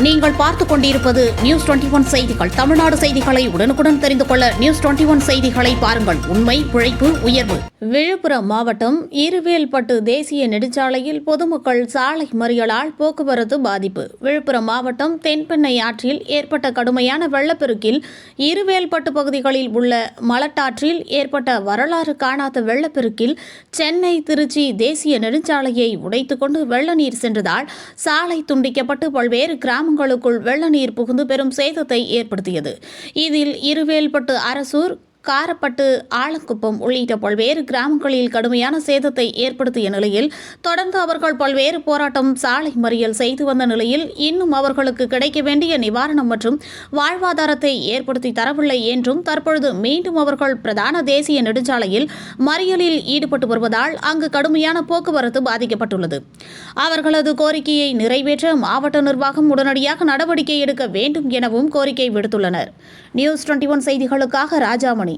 நீங்கள் பார்த்துக் கொண்டிருப்பது நியூஸ் டுவெண்டி ஒன் செய்திகள். தமிழ்நாடு செய்திகளை உடனுக்குடன் தெரிந்து கொள்ள நியூஸ் டுவெண்டி ஒன் செய்திகளை பாருங்கள். உண்மை உழைப்பு உயர்வு. விழுப்புரம் மாவட்டம் இருவேல்பட்டு தேசிய நெடுஞ்சாலையில் பொதுமக்கள் சாலை மறியலால் போக்குவரத்து பாதிப்பு. விழுப்புரம் மாவட்டம் தென்பெண்ணை ஆற்றில் ஏற்பட்ட கடுமையான வெள்ளப்பெருக்கில் இருவேல்பட்டு பகுதிகளில் உள்ள மலட்டாற்றில் ஏற்பட்ட வரலாறு காணாத வெள்ளப்பெருக்கில் சென்னை திருச்சி தேசிய நெடுஞ்சாலையை உடைத்துக்கொண்டு வெள்ள நீர் சென்றதால் சாலை துண்டிக்கப்பட்டு பல்வேறு கிராமங்களுக்குள் வெள்ள நீர் புகுந்து பெரும் சேதத்தை ஏற்படுத்தியது. இதில் இருவேல்பட்டு அரசூர் காரப்பட்டு ஆலக்குப்பம் உள்ளிட்ட பல்வேறு கிராமங்களில் கடுமையான சேதத்தை ஏற்படுத்திய நிலையில் தொடர்ந்து அவர்கள் பல்வேறு போராட்டம் சாலை மறியல் செய்து வந்த நிலையில் இன்னும் அவர்களுக்கு கிடைக்க வேண்டிய நிவாரணம் மற்றும் வாழ்வாதாரத்தை ஏற்படுத்தி தரவில்லை என்றும் தற்பொழுது மீண்டும் அவர்கள் பிரதான தேசிய நெடுஞ்சாலையில் மறியலில் ஈடுபட்டு வருவதால் அங்கு கடுமையான போக்குவரத்து பாதிக்கப்பட்டுள்ளது. அவர்களது கோரிக்கையை நிறைவேற்ற மாவட்ட நிர்வாகம் உடனடியாக நடவடிக்கை எடுக்க வேண்டும் எனவும் கோரிக்கை விடுத்துள்ளனர். நியூஸ் டுவெண்ட்டி ஒன் செய்திகளுக்காக ராஜாமணி.